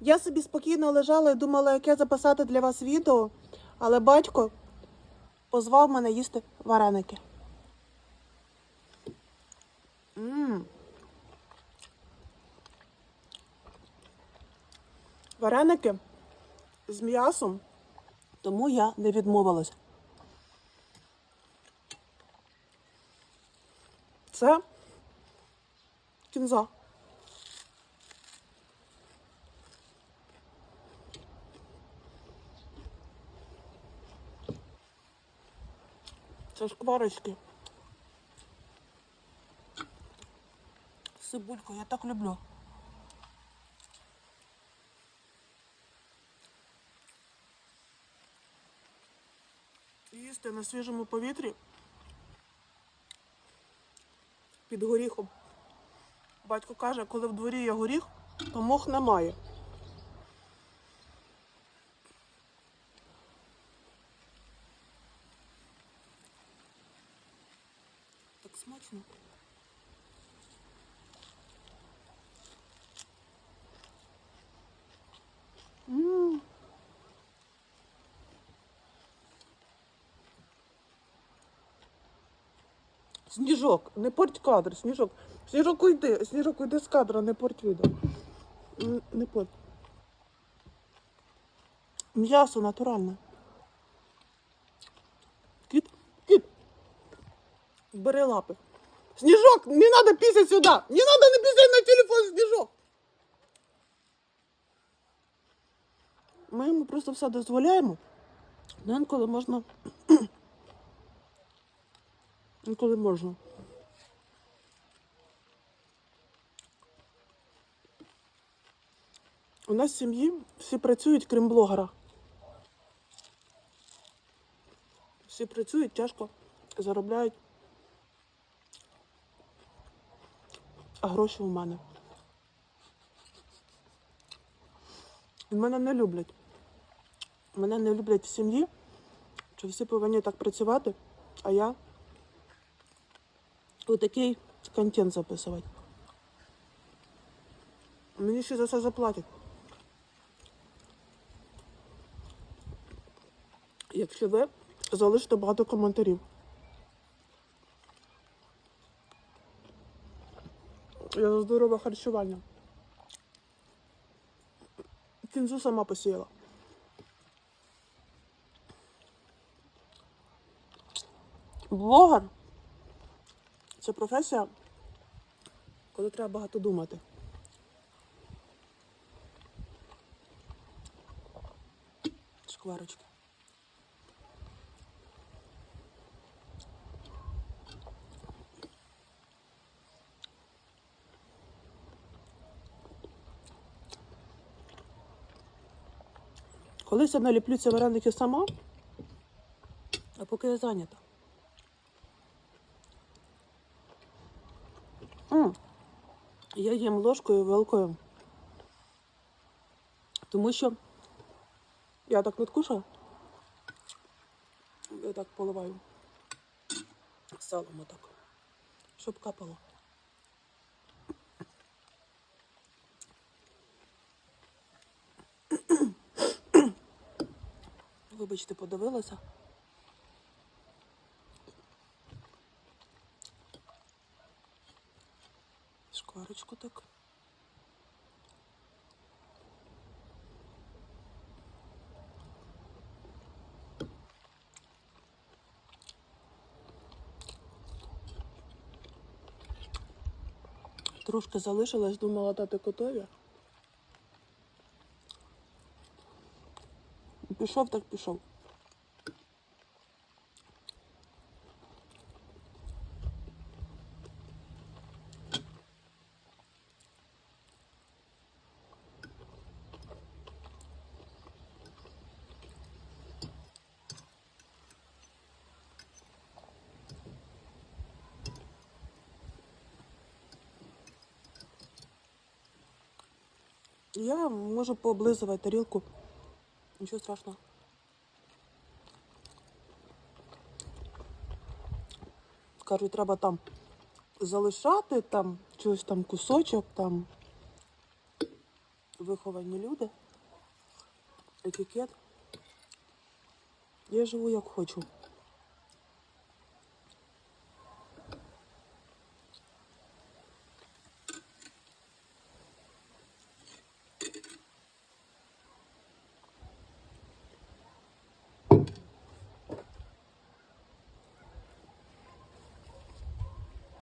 Я собі спокійно лежала і думала, яке записати для вас відео, але батько позвав мене їсти вареники. М. Вареники з м'ясом, тому я не відмовилась. Це кінза. Це шкварочки. Цибульку, я так люблю. Їсти на свіжому повітрі під горіхом. Батько каже, коли в дворі є горіх, то мох немає. Смачно. М. Сніжок, не порть кадр, сніжок. Сніжок уйди, сніжок уйди з кадра, не порть відео. Не порть. М'ясо натуральне. Бери лапи. Сніжок, не треба пісять сюди. Не треба не пісять на телефон, сніжок. Ми йому просто все дозволяємо. Ну, інколи можна. Інколи можна. У нас в сім'ї всі працюють, крім блогера. Всі працюють тяжко, заробляють. А гроші у мене. Мене не люблять. Мене не люблять в сім'ї, що всі повинні так працювати, а я отакий контент записувати. Мені ще за це заплатять. Якщо ви залишите багато коментарів. Я за здорове харчування. Кінзу сама посіяла. Блогер це професія, коли треба багато думати. Шкварочки. Колись я наліплю ці вареники сама, а поки я зайнята. М. Я їм ложкою великою. Тому що я так не кушаю. Я так поливаю салом отак, щоб капало. Вибачте, подивилася. Шкварочку так. Трошки залишилась, думала дати котові. Пішов, так пішов. Я можу пооблизувати тарілку. Нічого страшного. Кажуть, треба там залишати там чогось там кусочок там. виховані люди. Етикет. Я живу як хочу.